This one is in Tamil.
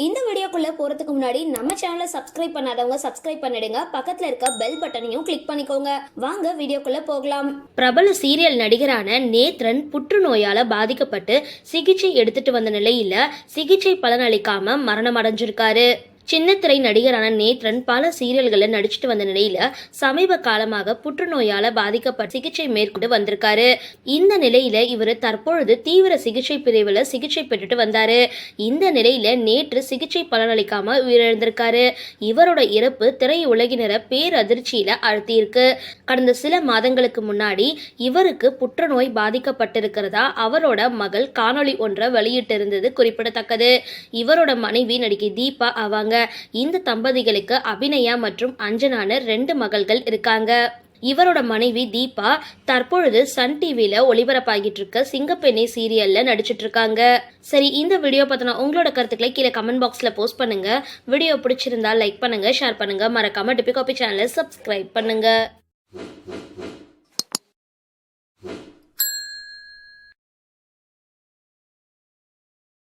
இந்த வீடியோக்குள்ள போறதுக்கு முன்னாடி நம்ம சேனலை சப்ஸ்கிரைப் பண்ணாதவங்க சப்ஸ்கிரைப் பண்ணிடுங்க. பக்கத்துல இருக்க பெல் பட்டனையும் கிளிக் பண்ணிக்கோங்க. வாங்க வீடியோக்குள்ள போகலாம். பிரபல சீரியல் நடிகரான நேத்ரன் புற்றுநோயால பாதிக்கப்பட்டு சிகிச்சை எடுத்துட்டு வந்த நிலையில சிகிச்சை பலனளிக்காமல் மரணம் அடைஞ்சிருக்காரு. சின்னத்திரை நடிகரான நேத்ரன் பல சீரியல்களில் நடிச்சிட்டு வந்த நிலையில சமீப காலமாக புற்றுநோயால பாதிக்கப்பட்டு சிகிச்சை மேற்கொண்டு வந்திருக்காரு. இந்த நிலையில இவர் தற்பொழுது தீவிர சிகிச்சை பிரிவில் சிகிச்சை பெற்றுட்டு வந்தாரு. இந்த நிலையில நேற்று சிகிச்சை பலனளிக்காம உயிரிழந்திருக்காரு. இவரோட இறப்பு திரையுலகினர பேரதிர்ச்சியில அழுத்தியிருக்கு கடந்த சில மாதங்களுக்கு முன்னாடி இவருக்கு புற்றுநோய் பாதிக்கப்பட்டிருக்கிறதா அவரோட மகள் காணொளி ஒன்றை வெளியிட்டிருந்தது குறிப்பிடத்தக்கது. இவரோட மனைவி நடிகை தீபா ஆவாங்க. இந்த தம்பதிகளுக்கு அபிநயா மற்றும் அஞ்சனான ரெண்டு மகள்கள் இருக்காங்க. இவரோட மனைவி தீபா தற்பொழுது சன் டிவில ஒளிபரப்பாகிட்டு இருக்க சிங்கப்பெண்ணை சீரியல்ல நடிச்சிட்டு இருக்காங்க. சரி இந்த வீடியோ பத்தின உங்களோட கருத்துக்களை கீழே கமெண்ட் பாக்ஸ்ல போஸ்ட் பண்ணுங்க. வீடியோ பிடிச்சிருந்தா லைக் பண்ணுங்க ஷேர் பண்ணுங்க. மறக்காம டிபி காபி சேனலை சப்ஸ்கிரைப் பண்ணுங்க.